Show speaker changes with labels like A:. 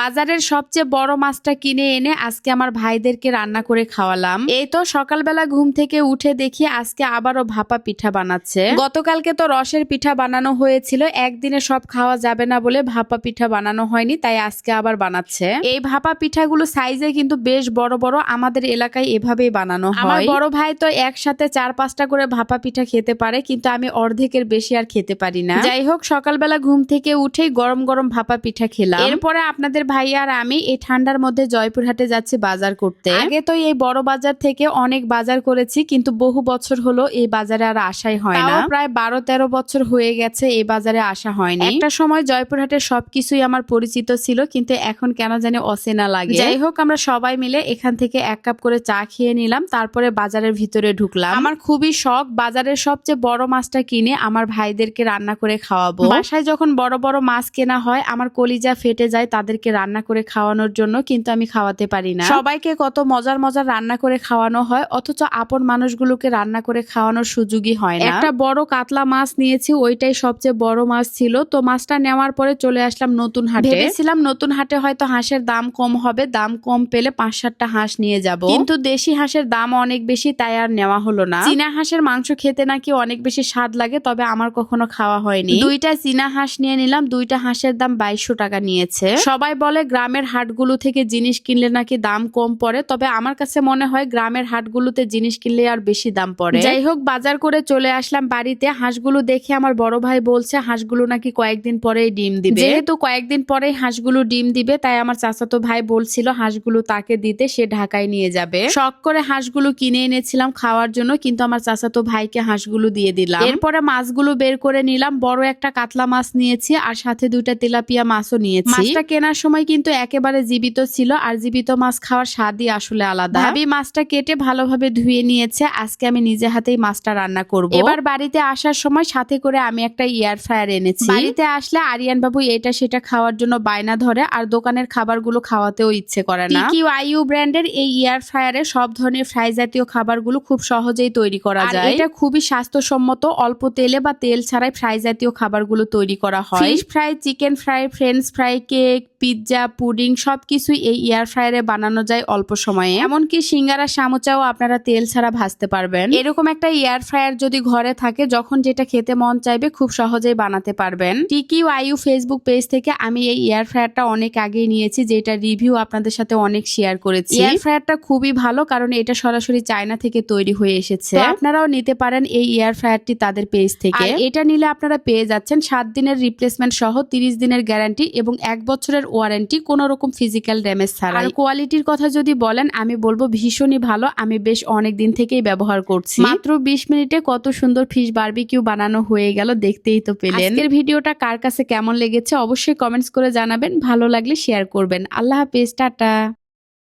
A: বাজারের সবচেয়ে বড় মাছটা কিনে এনে আজকে আমার ভাইদেরকে রান্না করে খাওয়ালাম। এই তো সকালবেলা ঘুম থেকে উঠে দেখি আজকে আবারও ভাপা পিঠা বানাচ্ছে। গতকালকে তো রসের পিঠা বানানো হয়েছিল একদিনে সব খাওয়া যাবে না বলে ভাপা পিঠা বানানো হয়নি তাই আজকে আবার বানাচ্ছে। এই ভাপা পিঠাগুলো সাইজে কিন্তু বেশ বড় বড় আমাদের এলাকায় এভাবেই বানানো হয়। আমার বড় ভাই তো একসাথে চার পাঁচটা করে ভাপা পিঠা খেতে পারে কিন্তু আমি অর্ধেকের বেশি আর খেতে পারি না। যাই হোক সকালবেলা ঘুম থেকে উঠেই গরম গরম ভাপা পিঠা খেলাম। এরপরে আপনাদের ভাই আর আমি এই ঠান্ডার মধ্যে জয়পুরহাটে যাচ্ছি বাজার করতে। আগে তো এই বড় বাজার থেকে অনেক বাজার করেছি কিন্তু বহু বছর হলো এই বাজারে আর আসাই হয় না। প্রায় বারো তেরো বছর হয়ে গেছে এই বাজারে আসা হয়নি। একটা সময় জয়পুরহাটের সবকিছুই আমার পরিচিত ছিল কিন্তু এখন কেন জানি অচেনা লাগে। যাই হোক আমরা সবাই মিলে এখান থেকে এক কাপ করে চা খেয়ে নিলাম তারপরে বাজারের ভিতরে ঢুকলাম। আমার খুবই শখ বাজারের সবচেয়ে বড় মাছটা কিনে আমার ভাইদেরকে রান্না করে খাওয়াবো। বাসায় যখন বড় বড় মাছ কেনা হয় আমার কলিজা ফেটে যায় তাদেরকে রান্না করে খাওয়ানোর জন্য কিন্তু আমি খাওয়াতে পারি না। সবাইকে কত মজার মজার রান্না করে খাওয়ানো হয় অথচ আপন মানুষগুলোকে রান্না করে খাওয়ানোর সুযোগই হয় না। একটা বড় কাতলা মাছ নিয়েছি ওইটাই সবচেয়ে বড় মাছ ছিল। তো মাছটা নেওয়ার পরে চলে আসলাম নতুন হাটে। ভেবেছিলাম নতুন হাটে হয়তো হাঁসের দাম কম হবে দাম কম পেলে পাঁচ সাতটা হাঁস নিয়ে যাব। কিন্তু দেশি হাঁসের দাম অনেক বেশি তাই আর নেওয়া হলো না। চীনা হাঁসের মাংস খেতে নাকি অনেক বেশি স্বাদ লাগে তবে আমার কখনো খাওয়া হয়নি। দুইটা চীনা হাঁস নিয়ে নিলাম দুইটা হাঁসের দাম বাইশশো টাকা নিয়েছে। সবাই বলে গ্রামের হাটগুলো থেকে জিনিস কিনলে নাকি দাম কম পড়ে। তবে আমার কাছে মনে হয় গ্রামের হাটগুলোতে জিনিস কিনলে আর বেশি দাম পড়ে। যাই হোক বাজার করে চলে আসলাম বাড়িতে। হাঁসগুলো দেখে আমার বড় ভাই বলছে হাঁসগুলো নাকি কয়েকদিন পরেই ডিম দিবে। যেহেতু কয়েকদিন পরেই হাঁসগুলো ডিম দিবে তাই আমার চাচাতো ভাই বলছিল হাঁসগুলো তাকে দিতে সে ঢাকায় নিয়ে যাবে। শখ করে হাঁসগুলো কিনে এনেছিলাম খাওয়ার জন্য কিন্তু আমার চাচাতো ভাইকে হাঁসগুলো দিয়ে দিলাম। এরপরে মাছগুলো বের করে নিলাম। বড় একটা কাতলা মাছ নিয়েছি আর সাথে দুইটা তেলাপিয়া মাছও নিয়েছি। মাছটা কেনার সময় কিন্তু একেবারে জীবিত ছিল আর জীবিত মাছ খাওয়ার স্বাদই আসলে আলাদা। ভাবি মাছটা কেটে ভালোভাবে ধুয়ে নিয়েছে। আজকে আমি নিজে হাতেই মাছটা রান্না করব। এবার বাড়িতে আসার সময় সাথে করে আমি একটা এয়ার ফ্রায়ার এনেছি। বাড়িতে আসলে আরিয়ান বাবু এটা সেটা খাওয়ার জন্য বায়না ধরে আর দোকানের খাবারগুলো খাওয়াতেও ইচ্ছে করে না। কিউ আইইউ ব্র্যান্ডের এই এয়ার ফ্রায়ারে সব ধরনের ফ্রাই জাতীয় খাবারগুলো খুব সহজেই তৈরি করা যায়। এটা খুবই স্বাস্থ্যসম্মত অল্প তেলে বা তেল ছাড়াই ফ্রাই জাতীয় খাবারগুলো তৈরি করা হয়। Fish fry chicken fry French fry cake pizza pudding সবকিছুই এই এয়ার ফ্রায়ারে বানানো যায় অল্প সময়ে। এমনকি সিঙ্গারা সামোচাও আপনারা তেল ছাড়া ভাজতে পারবেন। এরকম একটা এয়ার ফ্রায়ার যদি ঘরে থাকে যখন যেটা খেতে মন চাইবে খুব সহজেই বানাতে পারবেন। টিকিউ আইউ ফেসবুক পেজ থেকে আমি এই এয়ার ফ্রায়ারটা অনেক আগেই নিয়েছি যেটা রিভিউ আপনাদের সাথে অনেক শেয়ার করেছি। এয়ার ফ্রায়ারটা খুবই ভালো কারণ এটা সরাসরি চায়না থেকে তৈরি হয়ে এসেছে। আপনারাও নিতে পারেন এই এয়ার ফ্রায়ারটি তাদের পেজ থেকে। এটা নিলে আপনারা পেয়ে যাচ্ছেন সাত দিনের রিপ্লেসমেন্ট সহ তিরিশ দিনের গ্যারান্টি এবং এক বছরের ওয়ারেন্টি কোনো রকম ফিজিক্যাল ড্যামেজ ছাড়া আর কোয়ালিটির কথা যদি বলেন আমি বলব ভীষণই ভালো। আমি বেশ অনেক দিন থেকেই ব্যবহার করছি। মাত্র বিশ মিনিটে কত সুন্দর ফিশ বারবিকিউ বানানো হয়ে গেল দেখতেই তো পেলেন। আজকের ভিডিওটা কার কাছে কেমন লেগেছে অবশ্যই কমেন্টস করে জানাবেন। ভালো লাগলে শেয়ার করবেন। আল্লাহ হাফেজ টাটা।